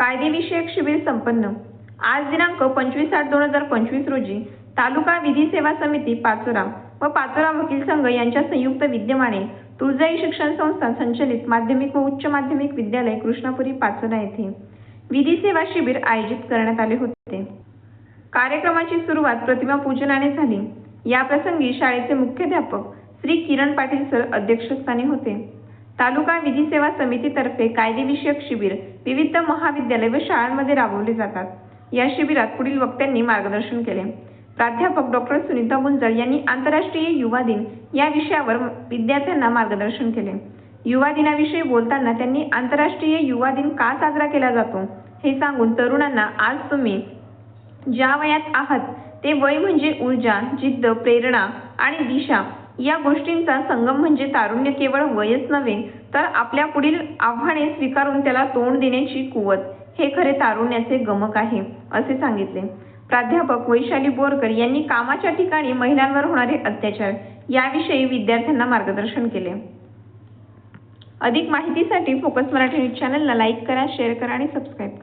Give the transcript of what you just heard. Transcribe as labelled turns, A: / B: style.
A: कायदेविषयक शिबिर संपन्न. आज दिनांक पंचवीस आठ दोन हजार पंचवीस रोजी तालुका विधी सेवा समिती पाचोरा व पाचोरा वकील संघ यांच्या संयुक्त विद्यमाने तुळजाई शिक्षण संस्था संचलित माध्यमिक व उच्च माध्यमिक विद्यालय कृष्णापुरी पाचोरा येथे विधी सेवा शिबिर आयोजित करण्यात आले होते. कार्यक्रमाची सुरुवात प्रतिमा पूजनाने झाली. या प्रसंगी शाळेचे मुख्याध्यापक श्री किरण पाटील सर अध्यक्षस्थानी होते. तालुका विधी सेवा समितीतर्फे कायदेविषयक शिबिर विविध महाविद्यालय व शाळांमध्ये राबवले जातात. या शिबिरात पुढील वक्त्यांनी मार्गदर्शन केले. प्राध्यापक डॉक्टर सुनीता गुंजळ यांनी आंतरराष्ट्रीय युवा दिन या विषयावर विद्यार्थ्यांना मार्गदर्शन केले. युवा दिनाविषयी बोलताना त्यांनी आंतरराष्ट्रीय युवा दिन का साजरा केला जातो? हे सांगून तरुणांना आज तुम्ही ज्या वयात आहात ते वय म्हणजे ऊर्जा जिद्द प्रेरणा आणि दिशा या गोष्टींचा संगम म्हणजे तारुण्य केवळ वयच नव्हे तर आपल्या पुढील आव्हाने स्वीकारून त्याला तोंड देण्याची कुवत. हे खरे तारुण्याचे गमक आहे असे सांगितले. प्राध्यापक वैशाली बोरकर यांनी कामाच्या ठिकाणी महिलांवर होणारे अत्याचार याविषयी विद्यार्थ्यांना मार्गदर्शन केले. अधिक माहितीसाठी फोकस मराठी न्यूज चॅनलला लाईक करा शेअर करा आणि सबस्क्राईब करा.